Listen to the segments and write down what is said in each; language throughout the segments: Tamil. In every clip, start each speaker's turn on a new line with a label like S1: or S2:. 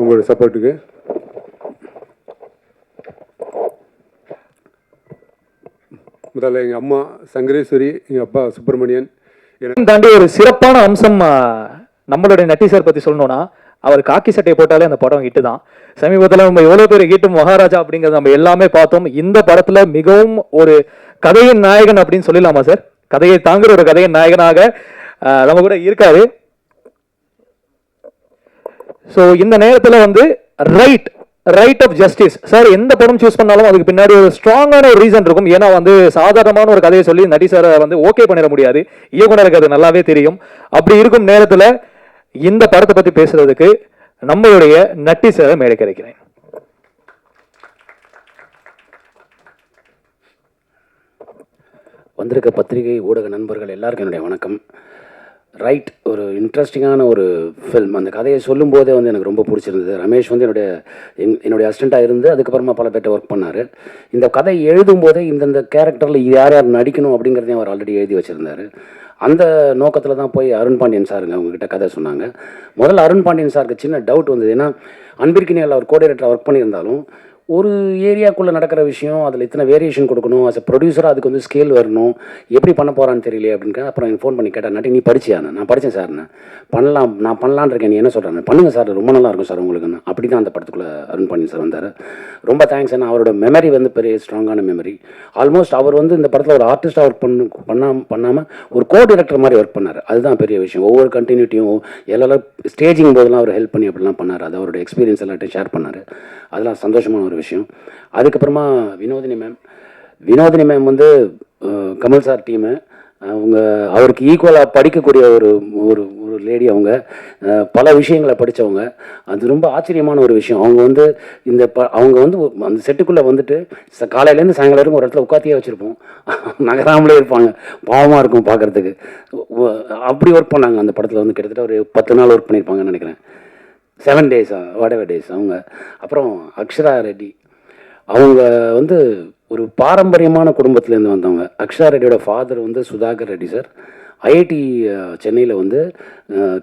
S1: உங்களோட சப்போர்ட்டுக்கு. முதல்ல எங்கள் அம்மா சங்கரேஸ்வரி எங்கள் அப்பா சுப்பிரமணியன்.
S2: தாண்டி ஒரு சிறப்பான அம்சம் நம்மளுடைய நட்டி சார் பற்றி சொல்லணும்னா அவர் காக்கி சட்டையை போட்டாலே அந்த படம் ஹிட்டு தான். சமீபத்தில் நம்ம எவ்வளோ பேர் ஹிட்டு மகாராஜா அப்படிங்கிறத நம்ம எல்லாமே பார்த்தோம். இந்த படத்தில் மிகவும் ஒரு கதையின் நாயகன் அப்படின்னு சொல்லலாமா சார்? கதையை தாங்குற ஒரு கதையின் நாயகனாக நம்ம கூட இருக்காரு. ஸோ இந்த நேரத்தில் வந்து right right of justice sir எந்த படம் சூஸ் பண்ணாலும் அதுக்கு பின்னாடி ஒரு ஸ்ட்ராங்கான ஒரு ரீசன் இருக்கும். ஏன்னா வந்து சாதாரணமான ஒரு கதையை சொல்லி நடி சாரை வந்து ஓகே பண்ணிட முடியாது. இயக்குனருக்கு அது நல்லாவே தெரியும். அப்படி இருக்கும் நேரத்தில் இந்த படத்தை பற்றி பேசுறதுக்கு நம்மளுடைய நட்டி சாரை மேடை கிடைக்கிறேன்
S3: வந்திருக்க பத்திரிகை ஊடக நண்பர்கள் எல்லாருக்கும் என்னுடைய வணக்கம். ரைட் ஒரு இன்ட்ரெஸ்டிங்கான ஒரு ஃபில்ம் அந்த கதையை சொல்லும்போதே வந்து எனக்கு ரொம்ப பிடிச்சிருந்தது. ரமேஷ் வந்து என்னுடைய என்- என்னுடைய அசிஸ்டண்ட்டாக இருந்து அதுக்கப்புறமா பல பேர்ட்ட ஒர்க் பண்ணார். இந்த கதை எழுதும்போதே இந்தந்த கேரக்டரில் யார் யார் நடிக்கணும் அப்படிங்கிறதையும் அவர் ஆல்ரெடி எழுதி வச்சுருந்தாரு. அந்த நோக்கத்தில் தான் போய் அருண் பாண்டியன் சாருங்க அவங்ககிட்ட கதை சொன்னாங்க. முதல்ல அருண் பாண்டியன் சாருக்கு சின்ன டவுட் வந்தது. ஏன்னா அன்பிற்கினியால் அவர் கோஆர்டினேட்டர் ஒர்க் பண்ணியிருந்தாலும் ஒரு ஏரியாக்குள்ளே நடக்கிற விஷயம் அதில் இத்தனை வேரியேஷன் கொடுக்கணும் அஸ் அ ப்ரொடியூசராக அதுக்கு வந்து ஸ்கேல் வரணும் எப்படி பண்ண போகிறான்னு தெரியல அப்படின்னு அப்புறம் எனக்கு ஃபோன் பண்ணி கேட்டேன் நீ படிச்சியாண்ணா நான் படித்தேன் சார்ண்ணா பண்ணலாம் நான் பண்ணலான்னு இருக்கேன் நீ என்ன சொல்கிறேன் பண்ணுங்கள் சார் ரொம்ப நல்லா இருக்கும் சார் உங்களுக்கு. அப்படி தான் அந்த படத்துக்குள்ளே அருண் பண்ணி சார் வந்தார். ரொம்ப தேங்க்ஸ் அண்ணா அவரோட மெமரி வந்து பெரிய ஸ்ட்ராங்கான மெமரி ஆல்மோஸ்ட் அவர் வந்து இந்த படத்தில் ஒரு ஆர்டிஸ்டாக ஒர்க் பண்ணு பண்ணாம பண்ணாமல் ஒரு கோ டிரெக்டர் மாதிரி ஒர்க் பண்ணார். அதுதான் பெரிய விஷயம். ஒவ்வொரு கண்டினியூட்டியும் எல்லாம் ஸ்டேஜிங் போதெல்லாம் அவர் ஹெல்ப் பண்ணி அப்படிலாம் பண்ணார். அது அவரோட எக்ஸ்பீரியன்ஸ் எல்லாத்தையும் ஷேர் பண்ணார். அதெல்லாம் சந்தோஷமான ஒரு விஷயம். அதுக்கப்புறமா வினோதினி மேம் வினோதினி மேம் வந்து கமல் சார் டீமு அவங்க அவருக்கு ஈக்குவலாக படிக்கக்கூடிய ஒரு ஒரு ஒரு லேடி அவங்க. பல விஷயங்களை படித்தவங்க அது ரொம்ப ஆச்சரியமான ஒரு விஷயம். அவங்க வந்து இந்த ப அவங்க வந்து அந்த செட்டுக்குள்ளே வந்துட்டு ச- காலையிலேருந்து சாயங்காலம் வரைக்கும் ஒரு இடத்துல உட்காத்தியே வச்சுருப்போம். நகராமலே இருப்பாங்க. பாவமாக இருக்கும் பார்க்குறதுக்கு. அப்படி ஒர்க் பண்ணாங்க. அந்த படத்தில் வந்து கிட்டத்தட்ட ஒரு பத்து நாள் ஒர்க் பண்ணியிருப்பாங்கன்னு நினைக்கிறேன். செவன் டேஸா whatever டேஸ் அவங்க. அப்புறம் அக்ஷரா ரெட்டி. அவங்க வந்து ஒரு பாரம்பரியமான குடும்பத்துலேருந்து வந்தவங்க. அக்ஷரா ரெட்டியோட ஃபாதர் வந்து சுதாகர் ரெட்டி சார் ஐஐடி சென்னையில் வந்து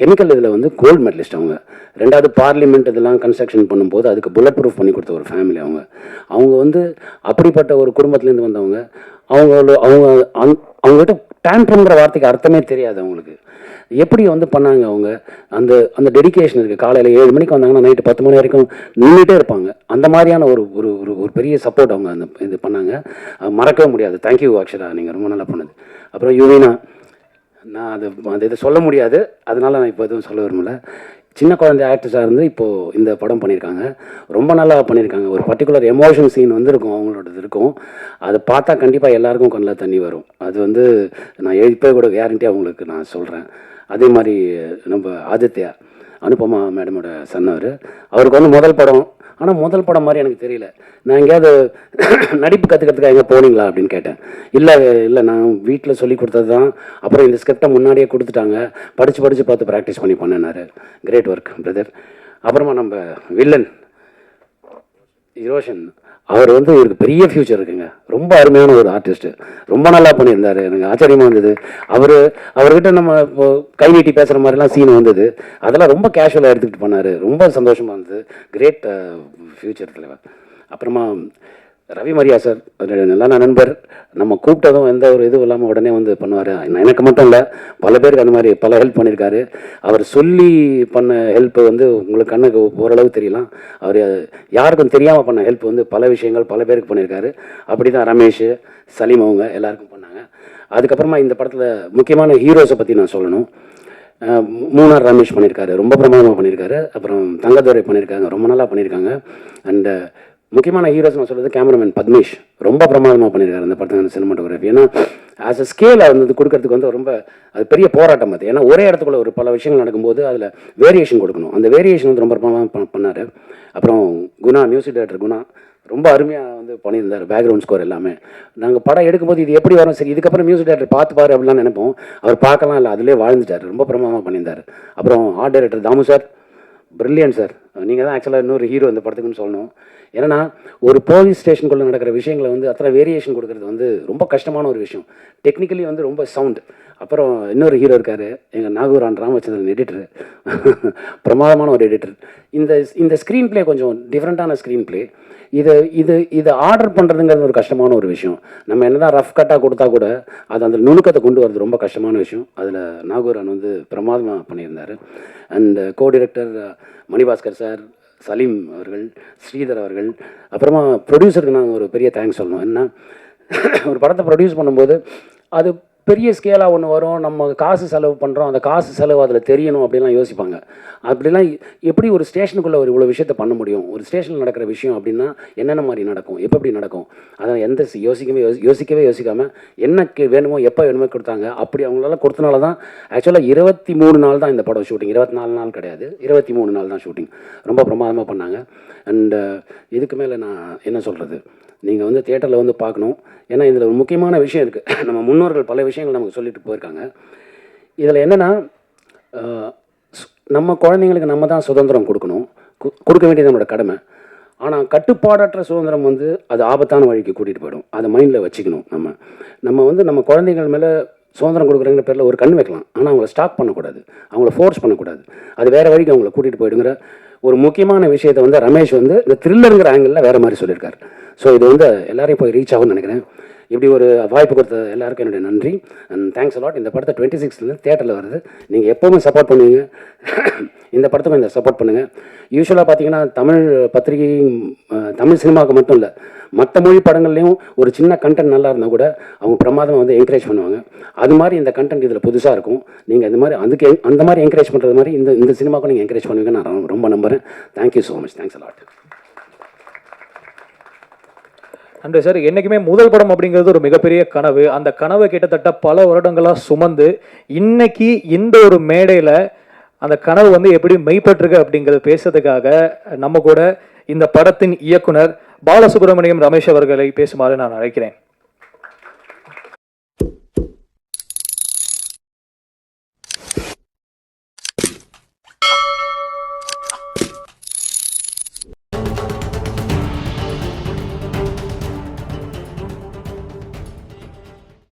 S3: கெமிக்கல் இதில் வந்து கோல்டு மெடலிஸ்ட் அவங்க. ரெண்டாவது பார்லிமெண்ட் இதெல்லாம் கன்ஸ்ட்ரக்ஷன் பண்ணும்போது அதுக்கு புல்லட் ப்ரூஃப் பண்ணி கொடுத்த ஒரு ஃபேமிலி அவங்க. அவங்க வந்து அப்படிப்பட்ட ஒரு குடும்பத்துலேருந்து வந்தவங்க. அவங்களோட அவங்க அவங்ககிட்ட டேண்ட்ரம்ங்கிற வார்த்தைக்கு அர்த்தமே தெரியாது அவங்களுக்கு. எப்படி வந்து பண்ணாங்க அவங்க? அந்த அந்த டெடிகேஷன் இருக்குது காலையில் ஏழு மணிக்கு வந்தாங்கன்னா நைட்டு பத்து மணி வரைக்கும் நின்றுட்டே இருப்பாங்க. அந்த மாதிரியான ஒரு ஒரு ஒரு ஒரு பெரிய சப்போர்ட் அவங்க அந்த இது பண்ணாங்க. மறக்கவே முடியாது. தேங்க்யூ அக்ஷரா நீங்கள் ரொம்ப நல்லா பண்ணது. அப்புறம் யுவினா நான் அது அந்த இதை சொல்ல முடியாது. அதனால் நான் இப்போ எதுவும் சொல்ல விரும்பல. சின்ன குழந்தை ஆக்ட்ரஸாக இருந்து இப்போது இந்த படம் பண்ணியிருக்காங்க. ரொம்ப நல்லா பண்ணியிருக்காங்க. ஒரு பர்டிகுலர் எமோஷன் சீன் வந்து இருக்கும் அவங்களோடது இருக்கும். அதை பார்த்தா கண்டிப்பாக எல்லாருக்கும் கண்ணில் தண்ணி வரும். அது வந்து நான் எழுப்பே கூட கேரண்டியாக அவங்களுக்கு நான் சொல்கிறேன் அதே மாதிரி நம்ம ஆதித்யா அனுபமா மேடமோட சன்னவர் அவருக்கு வந்து முதல் படம். ஆனால் முதல் படம் மாதிரி எனக்கு தெரியல. நான் எங்கேயாவது நடிப்பு கற்றுக்கிறதுக்காக எங்கே போனீங்களா அப்படின்னு கேட்டேன். இல்லை இல்லை நான் வீட்டில் சொல்லி கொடுத்தது தான் அப்புறம் இந்த ஸ்கிரிப்டை முன்னாடியே கொடுத்துட்டாங்க. படித்து படித்து பார்த்து ப்ராக்டிஸ் பண்ணி பண்ணேனாரு கிரேட் ஒர்க் பிரதர் அப்புறமா நம்ம வில்லன் ஈரோஷன் அவர் வந்து இவருக்கு பெரிய ஃப்யூச்சர் இருக்குங்க. ரொம்ப அருமையான ஒரு ஆர்டிஸ்ட்டு ரொம்ப நல்லா பண்ணியிருந்தார். எனக்கு ஆச்சரியமாக இருந்தது. அவர் அவர்கிட்ட நம்ம இப்போ கை நீட்டி பேசுகிற மாதிரிலாம் சீன் வந்தது. அதெல்லாம் ரொம்ப கேஷுவலாக எடுத்துக்கிட்டு பண்ணார் ரொம்ப சந்தோஷமாக இருந்தது. கிரேட் ஃப்யூச்சர் தலைவர். அப்புறமா ரவி மரியா சார் ஒரு நல்ல நண்பர். நம்ம கூப்பிட்டதும் எந்த ஒரு இதுவும் இல்லாமல் உடனே வந்து பண்ணுவார். எனக்கு மட்டும் இல்லை பல பேருக்கு அந்த மாதிரி பல ஹெல்ப் பண்ணியிருக்காரு அவர் சொல்லி பண்ண ஹெல்ப் வந்து உங்களுக்கு கண்ணுக்கு ஓரளவு தெரியலாம். அவர் யாருக்கும் தெரியாமல் பண்ண ஹெல்ப் வந்து பல விஷயங்கள் பல பேருக்கு பண்ணியிருக்காரு அப்படி தான் ரமேஷ் சலீம் அவங்க எல்லாருக்கும் பண்ணாங்க. அதுக்கப்புறமா இந்த படத்தில் முக்கியமான ஹீரோஸை பற்றி நான் சொல்லணும். மூணார் ரமேஷ் பண்ணியிருக்காரு ரொம்ப பிரமாதமாக பண்ணியிருக்காரு அப்புறம் தங்கதுரை பண்ணியிருக்காங்க ரொம்ப நல்லா பண்ணியிருக்காங்க அண்டு முக்கியமான ஹீரோஸ் நான் சொல்கிறது கேமராமேன் பத்மேஷ். ரொம்ப பிரமாதமாக பண்ணியிருக்காரு அந்த படத்துக்கு சினிமாட்டோகிராஃபி ஏன்னா ஆஸ் அ ஸ்கேல் வந்து கொடுக்கறதுக்கு வந்து ரொம்ப அது பெரிய போராட்டம் அது. ஏன்னா ஒரே இடத்துக்குள்ள ஒரு பல விஷயங்கள் நடக்கும்போது அதில் வேரியேஷன் கொடுக்கணும். அந்த வேரியேஷன் வந்து ரொம்ப பிரமாதமாக பண்ணார். அப்புறம் குணா மியூசிக் டைரக்டர் குணா ரொம்ப அருமையாக வந்து பண்ணியிருந்தார். பேக்ரவுண்ட் ஸ்கோர் எல்லாமே. நாங்கள் படம் எடுக்கும்போது இது எப்படி வரும்? சரி இதுக்கப்புறம் மியூசிக் டேரக்டர் பார்த்து பாரு அப்படிலாம் நினைப்போம். அவர் பார்க்கலாம் இல்லை அதிலே வாழ்ந்துட்டார். ரொம்ப பிரமாதமாக பண்ணியிருந்தார். அப்புறம் art director Thamu sir. Brilliant sir நீங்கள் தான் ஆக்சுவலாக இன்னொரு ஹீரோ இந்த படத்துக்குன்னு சொல்லணும். ஏன்னா ஒரு போலீஸ் ஸ்டேஷனுக்குள்ளே நடக்கிற விஷயங்களை வந்து அத்தனை வேரியேஷன் கொடுக்கறது வந்து ரொம்ப கஷ்டமான ஒரு விஷயம். டெக்னிக்கலி வந்து ரொம்ப சவுண்ட் அப்புறம் இன்னொரு ஹீரோ இருக்கார் எங்கள் நாகூரான் ராமச்சந்திரன் எடிட்டர் பிரமாதமான ஒரு எடிட்டர் இந்த இந்த ஸ்க்ரீன் ப்ளே கொஞ்சம் டிஃப்ரெண்ட்டான ஸ்க்ரீன் ப்ளே இதை இது இதை ஆர்டர் பண்ணுறதுங்கிறது ஒரு கஷ்டமான ஒரு விஷயம். நம்ம என்னதான் ரஃப் கட்டாக கொடுத்தா கூட அது அந்த நுணுக்கத்தை கொண்டு வரது ரொம்ப கஷ்டமான விஷயம். அதில் நாகூரான் வந்து பிரமாதமாக பண்ணியிருந்தார். And co director Manibhaskar sir Saleem அவர்கள் ஸ்ரீதர் அவர்கள் அப்புறமா ப்ரொடியூசருக்கு நான் ஒரு பெரிய தேங்க்ஸ் சொல்லணும். என்ன? ஒரு படத்தை ப்ரொடியூஸ் பண்ணும்போது அது பெரிய ஸ்கேலாக ஒன்று வரும். நம்ம காசு செலவு பண்ணுறோம் அந்த காசு செலவு அதில் தெரியணும் அப்படிலாம் யோசிப்பாங்க. அப்படிலாம் எப்படி ஒரு ஸ்டேஷனுக்குள்ளே ஒரு இவ்வளோ விஷயத்த பண்ண முடியும்? ஒரு ஸ்டேஷனில் நடக்கிற விஷயம் அப்படின்னா என்னென்ன மாதிரி நடக்கும்? எப்போ எப்படி நடக்கும்? அதான் எந்த யோசிக்கவே யோசி யோசிக்கவே யோசிக்காமல் என்ன கே- வேணுமோ எப்போ வேணுமோ கொடுத்தாங்க. அப்படி அவங்களால கொடுத்தனால தான் ஆக்சுவலாக இருபத்தி மூணு நாள் தான் இந்த படம் ஷூட்டிங் இருபத்தி நாலு நாள் கிடையாது. இருபத்தி மூணு நாள் தான் ஷூட்டிங் ரொம்ப பிரமாதமாக பண்ணாங்க. அண்டு இதுக்கு மேலே நான் என்ன சொல்கிறது நீங்கள் வந்து தியேட்டரில் வந்து பார்க்கணும். ஏன்னா இதில் ஒரு முக்கியமான விஷயம் இருக்குது நம்ம முன்னோர்கள் பல விஷயங்கள் நமக்கு சொல்லிட்டு போயிருக்காங்க. இதில் என்னென்னா நம்ம குழந்தைங்களுக்கு நம்ம தான் சுதந்திரம் கொடுக்கணும். கு- கொடுக்க வேண்டியது நம்மளோட கடமை. ஆனால் கட்டுப்பாடற்ற சுதந்திரம் வந்து அது ஆபத்தான வழிக்கு கூட்டிகிட்டு போயிடும். அதை மைண்டில் வச்சுக்கணும் நம்ம. நம்ம வந்து நம்ம குழந்தைகள் மேலே சுதந்திரம் கொடுக்குறங்கிற பேரில் ஒரு கண் வைக்கலாம். ஆனால் அவங்கள ஸ்டாக் பண்ணக்கூடாது. அவங்கள ஃபோர்ஸ் பண்ணக்கூடாது. அது வேறு வழிக்கு அவங்கள கூட்டிகிட்டு போயிடுங்கிற ஒரு முக்கியமான விஷயத்தை வந்து ரமேஷ் வந்து இந்த த்ரில்லருங்கிற ஆங்கிளில் வேறு மாதிரி சொல்லியிருக்காரு. ஸோ இது வந்து எல்லாரையும் போய் ரீச் ஆகும்னு நினைக்கிறேன். இப்படி ஒரு வாய்ப்பு கொடுத்த எல்லாருக்கும் என்னுடைய நன்றி. அண்ட் தேங்க்ஸ் அலாட் இந்த படத்தை டுவெண்ட்டி சிக்ஸ்லேருந்து தேட்டரில் வருது. நீங்கள் எப்போவுமே சப்போர்ட் பண்ணுவீங்க. இந்த படத்துக்கும் இந்த சப்போர்ட் பண்ணுங்கள் யூஸ்வலாக பார்த்தீங்கன்னா தமிழ் பத்திரிகை தமிழ் சினிமாவுக்கு மட்டும் இல்லை மற்ற மொழி படங்கள்லேயும் ஒரு சின்ன கண்டென்ட் நல்லா இருந்தால் கூட அவங்க பிரமாதம் வந்து என்கரேஜ் பண்ணுவாங்க. அது மாதிரி இந்த கண்டென்ட் இதில் புதுசாக இருக்கும். நீங்கள் இந்த மாதிரி அதுக்கு அந்த மாதிரி என்கரேஜ் பண்ணுறது மாதிரி இந்த இந்த சினிமாவுக்கு நீங்கள் என்கரேஜ் பண்ணுவீங்கன்னு நான் ரொம்ப- ரொம்ப நம்புகிறேன் thank you so much thanks a lot
S2: and sir என்றைக்குமே முதல் படம் அப்படிங்கிறது ஒரு மிகப்பெரிய கனவு. அந்த கனவை கிட்டத்தட்ட பல வருடங்களாக சுமந்து இன்னைக்கு இந்த ஒரு மேடையில் அந்த கனவு வந்து எப்படி மெய்ப்பட்டிருக்கு அப்படிங்கிறது பேசுறதுக்காக நம்ம கூட இந்த படத்தின் இயக்குனர் பாலசுப்ரமணியம் ரமேஷ் அவர்களை பேசுமாறு நான் அழைக்கிறேன்.